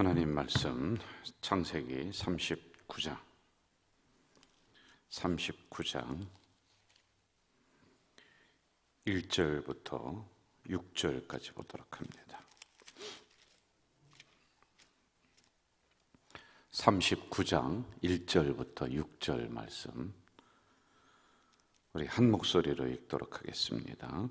하나님 말씀 창세기 39장 39장 1절부터 6절까지 보도록 합니다. 39장 1절부터 6절 말씀 우리 한 목소리로 읽도록 하겠습니다.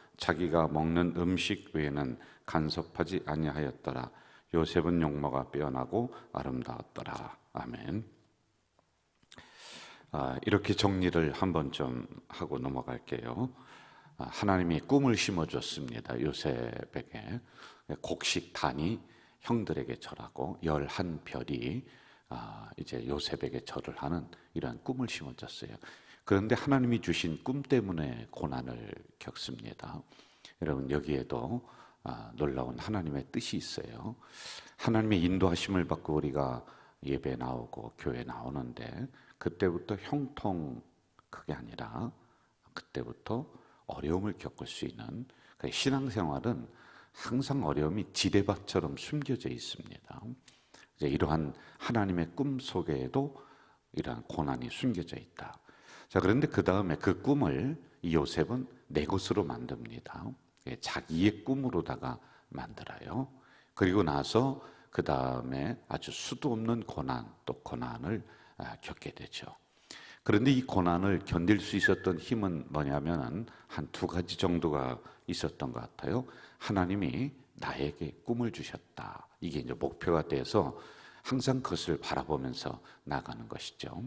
자기가 먹는 음식 외에는 간섭하지 아니하였더라. 요셉은 용모가 빼어나고 아름다웠더라. 아멘. 아, 이렇게 정리를 한번 좀 하고 넘어갈게요. 아, 하나님이 꿈을 심어줬습니다. 요셉에게 곡식 단이 형들에게 절하고 열한 별이 아, 이제 요셉에게 절을 하는 이러한 꿈을 심어줬어요. 그런데 하나님이 주신 꿈 때문에 고난을 겪습니다. 여러분 여기에도 아, 놀라운 하나님의 뜻이 있어요. 하나님의 인도하심을 받고 우리가 예배 나오고 교회 나오는데 그때부터 형통 그게 아니라 그때부터 어려움을 겪을 수 있는 그 신앙생활은 항상 어려움이 지대밭처럼 숨겨져 있습니다. 이러한 하나님의 꿈 속에도 이러한 고난이 숨겨져 있다. 자, 그런데 그 다음에 그 꿈을 요셉은 내 것으로 만듭니다. 예, 자기의 꿈으로다가 만들어요. 그리고 나서 그 다음에 아주 수도 없는 고난, 또 고난을 아, 겪게 되죠. 그런데 이 고난을 견딜 수 있었던 힘은 뭐냐면 한 두 가지 정도가 있었던 것 같아요. 하나님이 나에게 꿈을 주셨다. 이게 이제 목표가 돼서 항상 그것을 바라보면서 나가는 것이죠.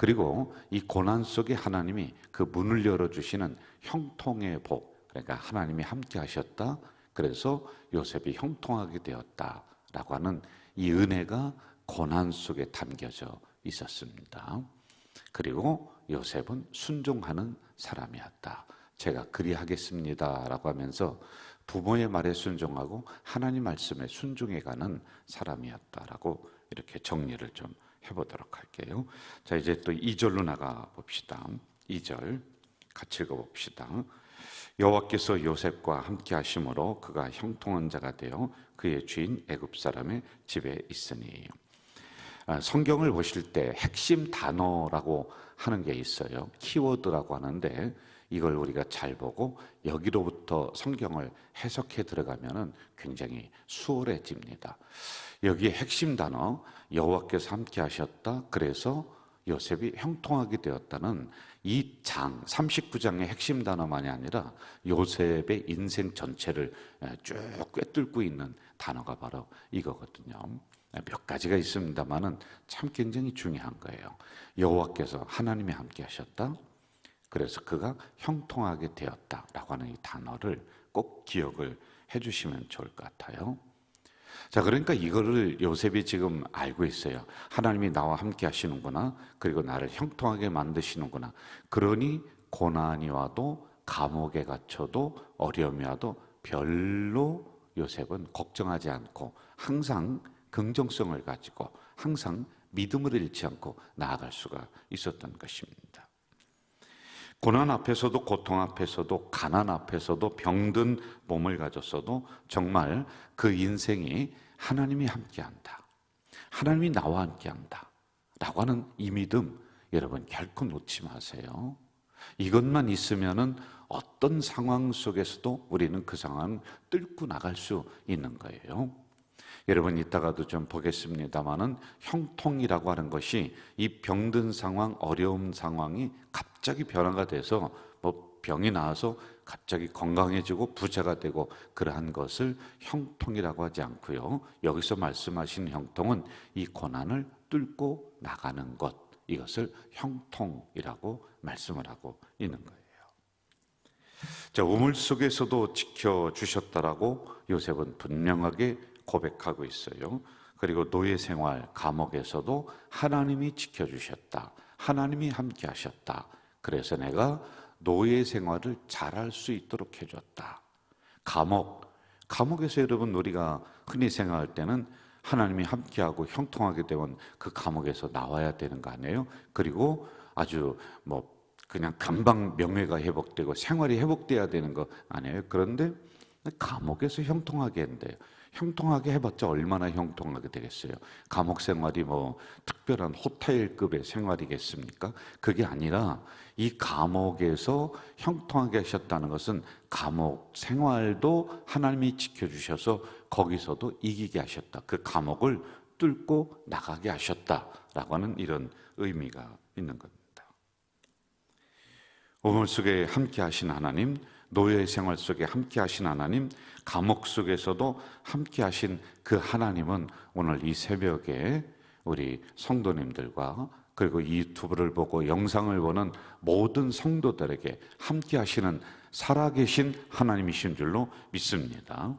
그리고 이 고난 속에 하나님이 그 문을 열어주시는 형통의 복, 그러니까 하나님이 함께 하셨다. 그래서 요셉이 형통하게 되었다 라고 하는 이 은혜가 고난 속에 담겨져 있었습니다. 그리고 요셉은 순종하는 사람이었다. 제가 그리하겠습니다 라고 하면서 부모의 말에 순종하고 하나님 말씀에 순종해가는 사람이었다라고 이렇게 정리를 좀 해보도록 할게요. 자, 이제 또 2절로 나가 봅시다. 2절 같이 읽어 봅시다. 여호와께서 요셉과 함께 하심으로 그가 형통한 자가 되어 그의 주인 애굽 사람의 집에 있으니 아, 성경을 보실 때 핵심 단어라고 하는 게 있어요. 키워드라고 하는데 이걸 우리가 잘 보고 여기로부터 성경을 해석해 들어가면은 굉장히 수월해집니다. 여기에 핵심 단어 여호와께서 함께 하셨다. 그래서 요셉이 형통하게 되었다는 이 장 39장의 핵심 단어만이 아니라 요셉의 인생 전체를 쭉 꿰뚫고 있는 단어가 바로 이거거든요. 몇 가지가 있습니다만은 참 굉장히 중요한 거예요. 여호와께서 하나님이 함께 하셨다. 그래서 그가 형통하게 되었다라고 하는 이 단어를 꼭 기억을 해주시면 좋을 것 같아요. 자, 그러니까 이거를 요셉이 지금 알고 있어요. 하나님이 나와 함께 하시는구나. 그리고 나를 형통하게 만드시는구나. 그러니 고난이 와도 감옥에 갇혀도 어려움이 와도 별로 요셉은 걱정하지 않고 항상 긍정성을 가지고 항상 믿음을 잃지 않고 나아갈 수가 있었던 것입니다. 고난 앞에서도 고통 앞에서도 가난 앞에서도 병든 몸을 가졌어도 정말 그 인생이 하나님이 함께한다. 하나님이 나와 함께한다. 라고 하는 이 믿음 여러분 결코 놓지 마세요. 이것만 있으면은 어떤 상황 속에서도 우리는 그 상황을 뚫고 나갈 수 있는 거예요. 여러분 이따가도 좀 보겠습니다만은 형통이라고 하는 것이 이 병든 상황, 어려운 상황이 갑자기 변화가 돼서 뭐 병이 나와서 갑자기 건강해지고 부자가 되고 그러한 것을 형통이라고 하지 않고요. 여기서 말씀하신 형통은 이 고난을 뚫고 나가는 것 이것을 형통이라고 말씀을 하고 있는 거예요. 자, 우물 속에서도 지켜 주셨다라고 요셉은 분명하게 고백하고 있어요. 그리고 노예 생활 감옥에서도 하나님이 지켜 주셨다. 하나님이 함께 하셨다. 그래서 내가 노예 생활을 잘할 수 있도록 해줬다. 감옥, 감옥에서 여러분 우리가 흔히 생각할 때는 하나님이 함께하고 형통하게 되면 그 감옥에서 나와야 되는 거 아니에요? 그리고 아주 뭐 그냥 금방 명예가 회복되고 생활이 회복돼야 되는 거 아니에요? 그런데 감옥에서 형통하게 한대요. 형통하게 해봤자 얼마나 형통하게 되겠어요? 감옥 생활이 뭐 특별한 호텔급의 생활이겠습니까? 그게 아니라 이 감옥에서 형통하게 하셨다는 것은 감옥 생활도 하나님이 지켜주셔서 거기서도 이기게 하셨다. 그 감옥을 뚫고 나가게 하셨다라고 하는 이런 의미가 있는 겁니다. 우물 속에 함께 하신 하나님, 노예 생활 속에 함께 하신 하나님, 감옥 속에서도 함께 하신 그 하나님은 오늘 이 새벽에 우리 성도님들과 그리고 이 유튜브를 보고 영상을 보는 모든 성도들에게 함께 하시는 살아계신 하나님이신 줄로 믿습니다.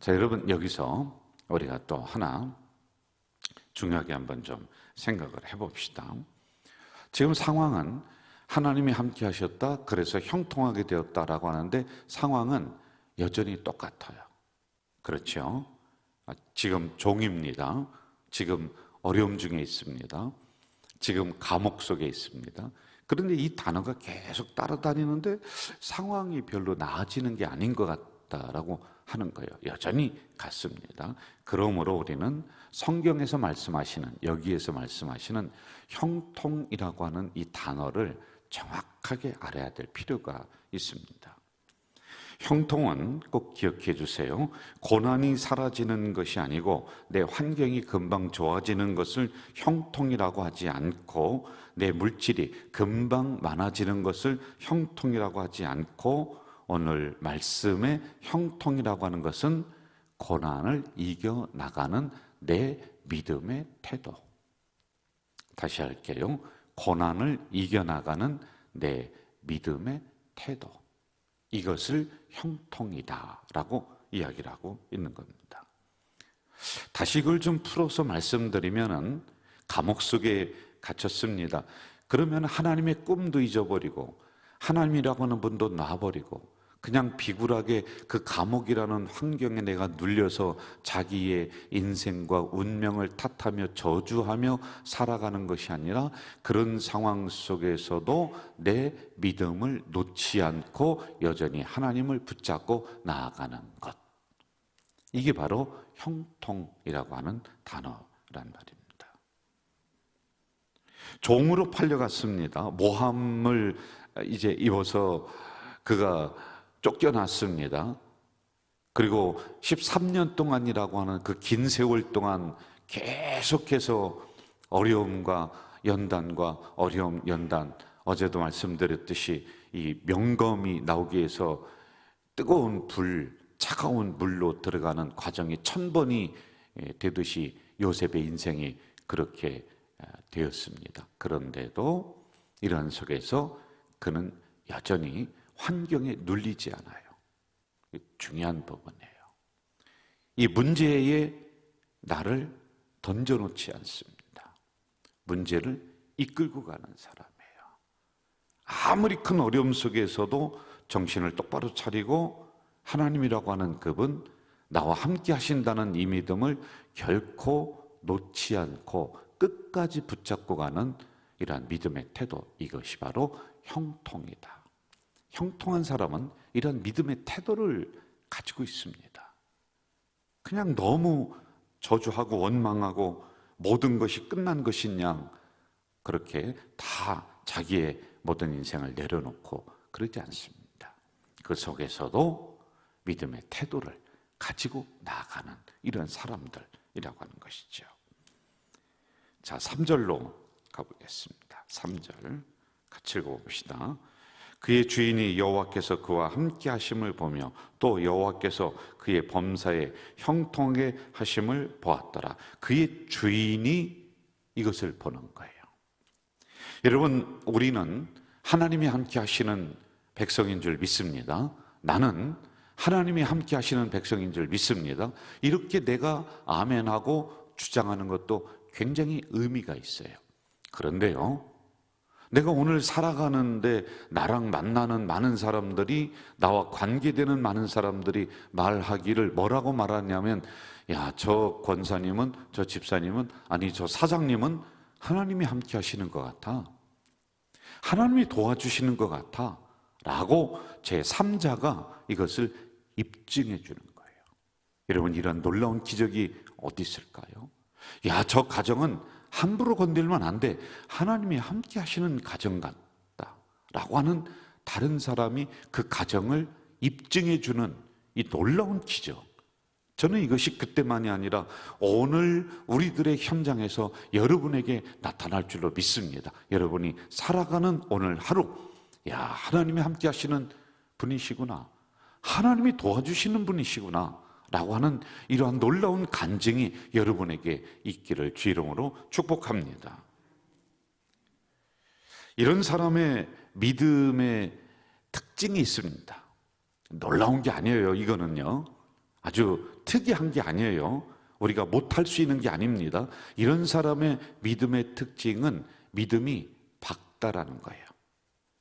자, 여러분 여기서 우리가 또 하나 중요하게 한번 좀 생각을 해봅시다. 지금 상황은 하나님이 함께 하셨다. 그래서 형통하게 되었다라고 하는데 상황은 여전히 똑같아요. 그렇죠? 아, 지금 종입니다. 지금 어려움 중에 있습니다. 지금 감옥 속에 있습니다. 그런데 이 단어가 계속 따라다니는데 상황이 별로 나아지는 게 아닌 것 같다라고 하는 거예요. 여전히 같습니다. 그러므로 우리는 성경에서 말씀하시는 여기에서 말씀하시는 형통이라고 하는 이 단어를 정확하게 알아야 될 필요가 있습니다. 형통은 꼭 기억해 주세요. 고난이 사라지는 것이 아니고 내 환경이 금방 좋아지는 것을 형통이라고 하지 않고 내 물질이 금방 많아지는 것을 형통이라고 하지 않고 오늘 말씀의 형통이라고 하는 것은 고난을 이겨 나가는 내 믿음의 태도. 다시 할게요. 고난을 이겨나가는 내 믿음의 태도. 이것을 형통이다라고 이야기를 하고 있는 겁니다. 다시 이걸 좀 풀어서 말씀드리면은 감옥 속에 갇혔습니다. 그러면 하나님의 꿈도 잊어버리고 하나님이라고 하는 분도 놔버리고 그냥 비굴하게 그 감옥이라는 환경에 내가 눌려서 자기의 인생과 운명을 탓하며 저주하며 살아가는 것이 아니라 그런 상황 속에서도 내 믿음을 놓지 않고 여전히 하나님을 붙잡고 나아가는 것. 이게 바로 형통이라고 하는 단어란 말입니다. 종으로 팔려갔습니다. 모함을 이제 입어서 그가 쫓겨났습니다. 그리고 13년 동안이라고 하는 그 긴 세월 동안 계속해서 어려움과 연단과 어려움 연단 어제도 말씀드렸듯이 이 명검이 나오기 위해서 뜨거운 불, 차가운 물로 들어가는 과정이 천 번이 되듯이 요셉의 인생이 그렇게 되었습니다. 그런데도 이런 속에서 그는 여전히 환경에 눌리지 않아요. 중요한 부분이에요. 이 문제에 나를 던져놓지 않습니다. 문제를 이끌고 가는 사람이에요. 아무리 큰 어려움 속에서도 정신을 똑바로 차리고 하나님이라고 하는 그분, 나와 함께 하신다는 이 믿음을 결코 놓지 않고 끝까지 붙잡고 가는 이러한 믿음의 태도, 이것이 바로 형통이다. 형통한 사람은 이런 믿음의 태도를 가지고 있습니다. 그냥 너무 저주하고 원망하고 모든 것이 끝난 것인 양 그렇게 다 자기의 모든 인생을 내려놓고 그러지 않습니다. 그 속에서도 믿음의 태도를 가지고 나가는 이런 사람들이라고 하는 것이죠. 자, 3절로 가보겠습니다. 3절 같이 읽어봅시다. 그의 주인이 여호와께서 그와 함께 하심을 보며 또 여호와께서 그의 범사에 형통하게 하심을 보았더라. 그의 주인이 이것을 보는 거예요. 여러분, 우리는 하나님이 함께 하시는 백성인 줄 믿습니다. 나는 하나님이 함께 하시는 백성인 줄 믿습니다. 이렇게 내가 아멘하고 주장하는 것도 굉장히 의미가 있어요. 그런데요, 내가 오늘 살아가는데 나랑 만나는 많은 사람들이 나와 관계되는 많은 사람들이 말하기를 뭐라고 말하냐면 야, 저 권사님은 저 집사님은 아니 저 사장님은 하나님이 함께 하시는 것 같아. 하나님이 도와주시는 것 같아. 라고 제 3자가 이것을 입증해 주는 거예요. 여러분 이런 놀라운 기적이 어디 있을까요? 야, 저 가정은 함부로 건들면 안 돼. 하나님이 함께 하시는 가정 같다. 라고 하는 다른 사람이 그 가정을 입증해 주는 이 놀라운 기적. 저는 이것이 그때만이 아니라 오늘 우리들의 현장에서 여러분에게 나타날 줄로 믿습니다. 여러분이 살아가는 오늘 하루, 야, 하나님이 함께 하시는 분이시구나. 하나님이 도와주시는 분이시구나. 라고 하는 이러한 놀라운 간증이 여러분에게 있기를 주 이름으로 축복합니다. 이런 사람의 믿음의 특징이 있습니다. 놀라운 게 아니에요. 이거는요. 아주 특이한 게 아니에요. 우리가 못할 수 있는 게 아닙니다. 이런 사람의 믿음의 특징은 믿음이 밝다라는 거예요.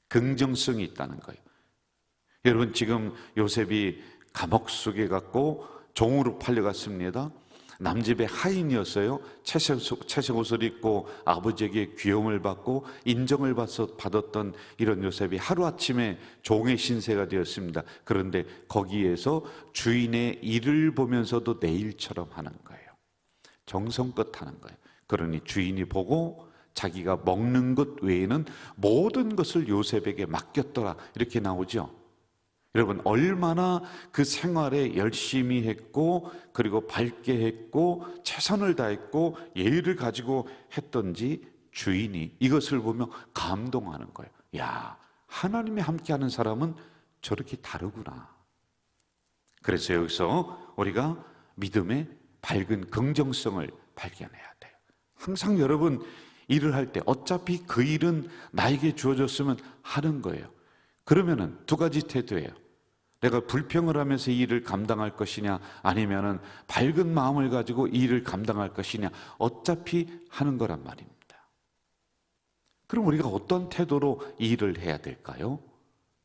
긍정성이 있다는 거예요. 여러분 지금 요셉이 감옥 속에 갔고 종으로 팔려갔습니다. 남집의 하인이었어요. 채색 옷을 입고 아버지에게 귀염을 받고 인정을 받았던 이런 요셉이 하루아침에 종의 신세가 되었습니다. 그런데 거기에서 주인의 일을 보면서도 내 일처럼 하는 거예요. 정성껏 하는 거예요. 그러니 주인이 보고 자기가 먹는 것 외에는 모든 것을 요셉에게 맡겼더라. 이렇게 나오죠. 여러분 얼마나 그 생활에 열심히 했고 그리고 밝게 했고 최선을 다했고 예의를 가지고 했던지 주인이 이것을 보며 감동하는 거예요. 야, 하나님이 함께하는 사람은 저렇게 다르구나. 그래서 여기서 우리가 믿음의 밝은 긍정성을 발견해야 돼요. 항상 여러분 일을 할 때 어차피 그 일은 나에게 주어졌으면 하는 거예요. 그러면은 두 가지 태도예요. 내가 불평을 하면서 이 일을 감당할 것이냐 아니면은 밝은 마음을 가지고 이 일을 감당할 것이냐 어차피 하는 거란 말입니다. 그럼 우리가 어떤 태도로 이 일을 해야 될까요?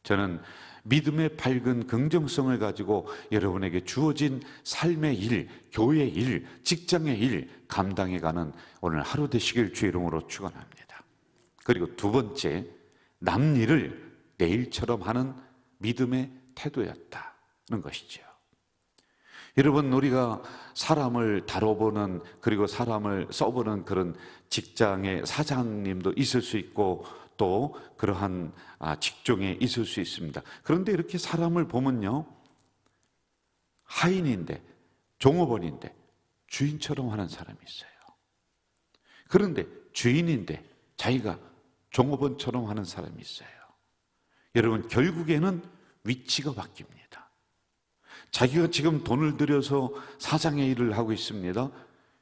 저는 믿음의 밝은 긍정성을 가지고 여러분에게 주어진 삶의 일, 교회 일, 직장의 일 감당해 가는 오늘 하루 되시길 주 이름으로 축원합니다. 그리고 두 번째 남 일을 내일처럼 하는 믿음의 태도였다는 것이죠. 여러분, 우리가 사람을 다뤄보는 그리고 사람을 써보는 그런 직장의 사장님도 있을 수 있고 또 그러한 아, 직종에 있을 수 있습니다. 그런데 이렇게 사람을 보면요. 하인인데, 종업원인데, 주인처럼 하는 사람이 있어요. 그런데 주인인데, 자기가 종업원처럼 하는 사람이 있어요. 여러분, 결국에는 위치가 바뀝니다. 자기가 지금 돈을 들여서 사장의 일을 하고 있습니다.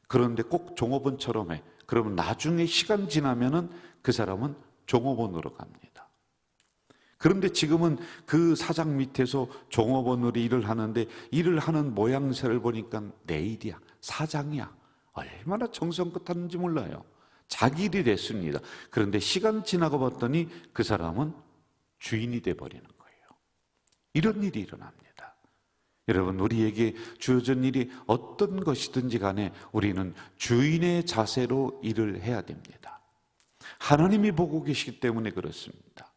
그런데 꼭 종업원처럼 해. 그러면 나중에 시간 지나면은 그 사람은 종업원으로 갑니다. 그런데 지금은 그 사장 밑에서 종업원으로 일을 하는데 일을 하는 모양새를 보니까 내 일이야. 사장이야. 얼마나 정성껏 하는지 몰라요. 자기 일이 됐습니다. 그런데 시간 지나고 봤더니 그 사람은 주인이 돼 버리는 거예요. 이런 일이 일어납니다. 여러분, 우리에게 주어진 일이 어떤 것이든지 간에 우리는 주인의 자세로 일을 해야 됩니다. 하나님이 보고 계시기 때문에 그렇습니다.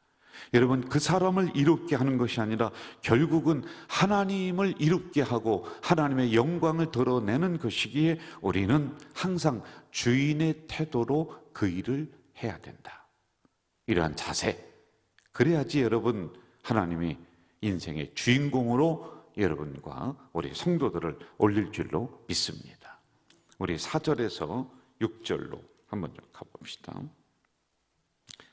여러분, 그 사람을 이롭게 하는 것이 아니라 결국은 하나님을 이롭게 하고 하나님의 영광을 드러내는 것이기에 우리는 항상 주인의 태도로 그 일을 해야 된다. 이러한 자세. 그래야지 여러분, 하나님이 인생의 주인공으로 여러분과 우리 성도들을 올릴 줄로 믿습니다. 우리 4절에서 6절로 한번 좀 가봅시다.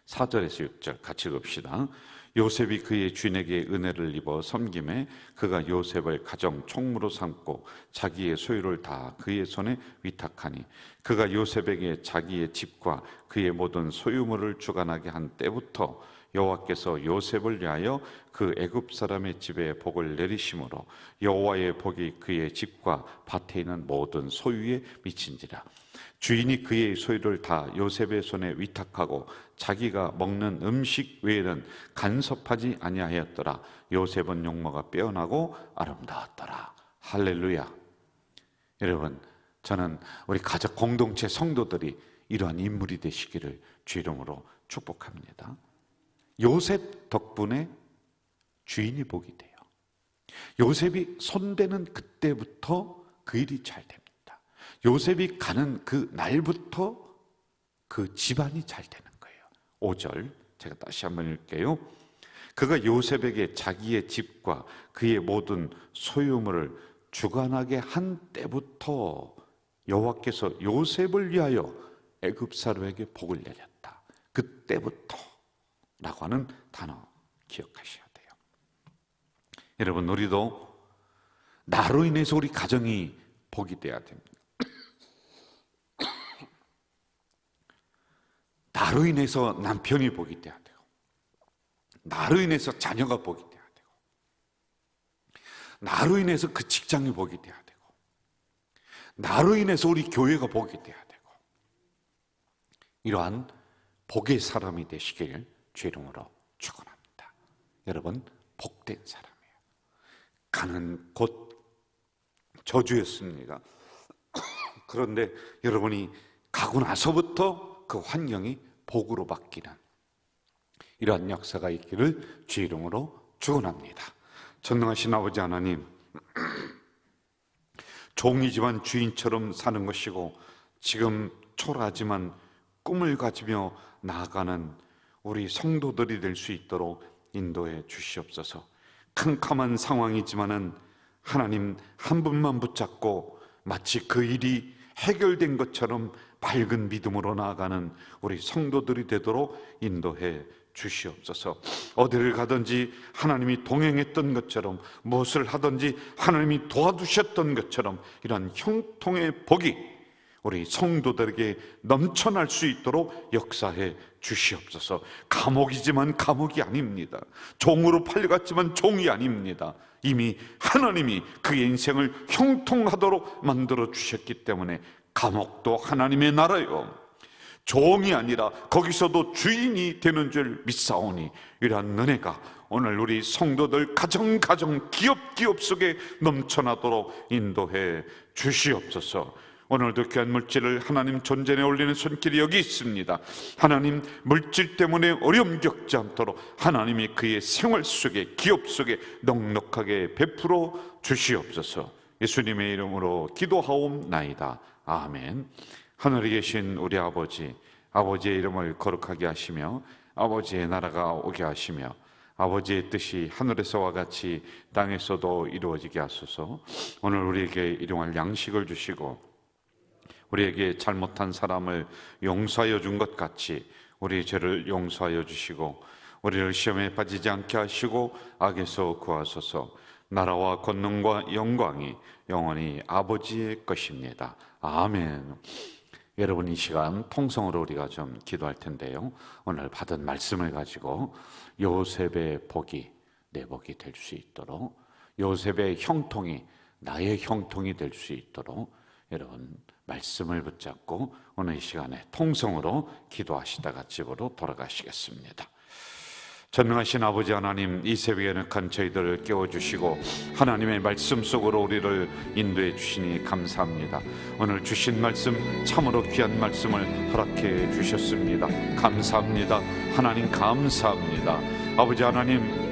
4절에서 6절 같이 읽읍시다. 요셉이 그의 주인에게 은혜를 입어 섬김에 그가 요셉을 가정 총무로 삼고 자기의 소유를 다 그의 손에 위탁하니 그가 요셉에게 자기의 집과 그의 모든 소유물을 주관하게 한 때부터 여호와께서 요셉을 위하여 그 애굽 사람의 집에 복을 내리심으로 여호와의 복이 그의 집과 밭에 있는 모든 소유에 미친지라. 주인이 그의 소유를 다 요셉의 손에 위탁하고 자기가 먹는 음식 외에는 간섭하지 아니하였더라. 요셉은 용모가 빼어나고 아름다웠더라. 할렐루야. 여러분 저는 우리 가족 공동체 성도들이 이러한 인물이 되시기를 주 이름으로 축복합니다 요셉 덕분에 주인이 복이 돼요 요셉이 손대는 그때부터 그 일이 잘 됩니다 요셉이 가는 그 날부터 그 집안이 잘 되는 거예요. 5절 제가 다시 한번 읽게요. 그가 요셉에게 자기의 집과 그의 모든 소유물을 주관하게 한 때부터 여호와께서 요셉을 위하여 애굽 사람에게 복을 내렸다. 그때부터 라고 하는 단어 기억하셔야 돼요. 여러분 우리도 나로 인해서 우리 가정이 복이 돼야 됩니다. 나로 인해서 남편이 복이 돼야 되고, 나로 인해서 자녀가 복이 돼야 되고, 나로 인해서 그 직장이 복이 돼야 되고, 나로 인해서 우리 교회가 복이 돼야 되고, 이러한 복의 사람이 되시길 주 이름으로 축원합니다. 여러분 복된 사람이에요. 가는 곳 저주였습니다. 그런데 여러분이 가고 나서부터 그 환경이 복으로 바뀌는 이러한 역사가 있기를 주 이름으로 축원합니다. 전능하신 아버지 하나님, 종이지만 주인처럼 사는 것이고 지금 초라하지만 꿈을 가지며 나아가는 우리 성도들이 될 수 있도록 인도해 주시옵소서. 캄캄한 상황이지만은 하나님 한 분만 붙잡고 마치 그 일이 해결된 것처럼 밝은 믿음으로 나아가는 우리 성도들이 되도록 인도해 주시옵소서. 어디를 가든지 하나님이 동행했던 것처럼 무엇을 하든지 하나님이 도와주셨던 것처럼 이런 형통의 복이 우리 성도들에게 넘쳐날 수 있도록 역사해 주시옵소서. 감옥이지만 감옥이 아닙니다. 종으로 팔려갔지만 종이 아닙니다. 이미 하나님이 그의 인생을 형통하도록 만들어 주셨기 때문에 감옥도 하나님의 나라요. 종이 아니라 거기서도 주인이 되는 줄 믿사오니 이러한 은혜가 오늘 우리 성도들 가정 가정 기업 기업 속에 넘쳐나도록 인도해 주시옵소서. 오늘도 귀한 물질을 하나님 존전에 올리는 손길이 여기 있습니다. 하나님 물질 때문에 어려움 겪지 않도록 하나님이 그의 생활 속에 기업 속에 넉넉하게 베풀어 주시옵소서. 예수님의 이름으로 기도하옵나이다. 아멘. 하늘에 계신 우리 아버지, 아버지의 이름을 거룩하게 하시며 아버지의 나라가 오게 하시며 아버지의 뜻이 하늘에서와 같이 땅에서도 이루어지게 하소서. 오늘 우리에게 일용할 양식을 주시고 우리에게 잘못한 사람을 용서하여 준 것 같이 우리 죄를 용서하여 주시고 우리를 시험에 빠지지 않게 하시고 악에서 구하소서 나라와 권능과 영광이 영원히 아버지의 것입니다. 아멘. 여러분 이 시간 통성으로 우리가 좀 기도할 텐데요. 오늘 받은 말씀을 가지고 요셉의 복이 내 복이 될 수 있도록 요셉의 형통이 나의 형통이 될 수 있도록 여러분 말씀을 붙잡고 오늘 이 시간에 통성으로 기도하시다가 집으로 돌아가시겠습니다. 전능하신 아버지 하나님 이 새벽에는 간 저희들을 깨워주시고 하나님의 말씀 속으로 우리를 인도해 주시니 감사합니다. 오늘 주신 말씀 참으로 귀한 말씀을 허락해 주셨습니다. 감사합니다. 하나님 감사합니다. 아버지 하나님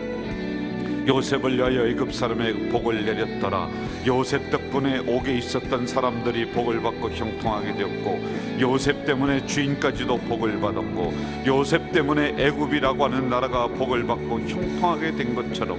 요셉을 위하여 애굽 사람의 복을 내렸더라. 요셉 덕분에 옥에 있었던 사람들이 복을 받고 형통하게 되었고 요셉 때문에 주인까지도 복을 받았고 요셉 때문에 애굽이라고 하는 나라가 복을 받고 형통하게 된 것처럼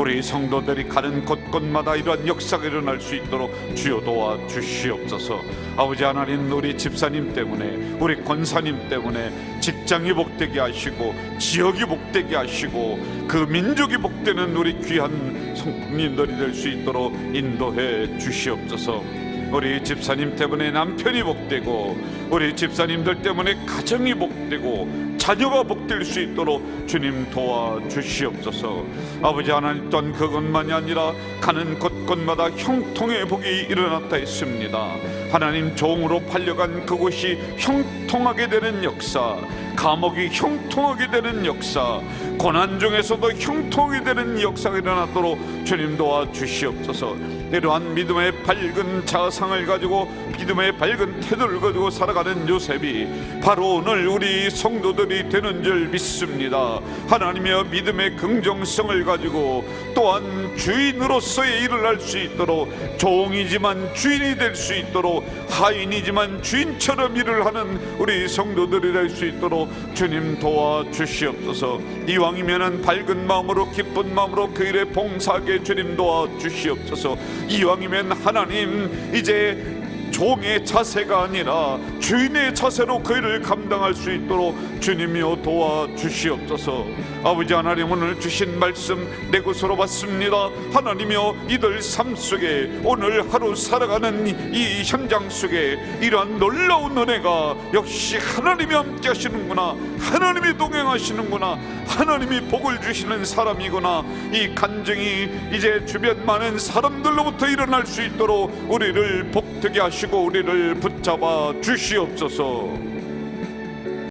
우리 성도들이 가는 곳곳마다 이러한 역사가 일어날 수 있도록 주여 도와 주시옵소서. 아버지 하나님 우리 집사님 때문에 우리 권사님 때문에 직장이 복되게 하시고 지역이 복되게 하시고 그 민족이 복되는 우리 귀한 성님들이 될 수 있도록 인도해 주시옵소서. 우리 집사님 때문에 남편이 복되고 우리 집사님들 때문에 가정이 복되고 자녀가 복될 수 있도록 주님 도와 주시옵소서. 아버지 하나님 또한 그것만이 아니라 가는 곳곳마다 형통의 복이 일어났다 했습니다. 하나님 종으로 팔려간 그곳이 형통하게 되는 역사 감옥이 형통하게 되는 역사 고난 중에서도 형통하게 되는 역사가 일어나도록 주님 도와 주시옵소서. 이러한 믿음의 밝은 자상을 가지고 믿음의 밝은 태도를 가지고 살아가는 요셉이 바로 오늘 우리 성도들이 되는 줄 믿습니다. 하나님의 믿음의 긍정성을 가지고 또한 주인으로서의 일을 할 수 있도록 종이지만 주인이 될 수 있도록 하인이지만 주인처럼 일을 하는 우리 성도들이 될 수 있도록 주님 도와 주시옵소서. 이왕이면은 밝은 마음으로 기쁜 마음으로 그 일에 봉사하게 주님 도와 주시옵소서. 이왕이면 하나님 이제 종의 자세가 아니라 주인의 자세로 그 일을 감당할 수 있도록 주님이여 도와 주시옵소서. 아버지 하나님 오늘 주신 말씀 내 것으로 받습니다. 하나님이여 이들 삶 속에 오늘 하루 살아가는 이 현장 속에 이러한 놀라운 은혜가 역시 하나님이 함께 하시는구나. 하나님이 동행하시는구나 하나님이 복을 주시는 사람이구나 이 간증이 이제 주변 많은 사람들로부터 일어날 수 있도록 우리를 복되게 하시고 우리를 붙잡아 주시옵소서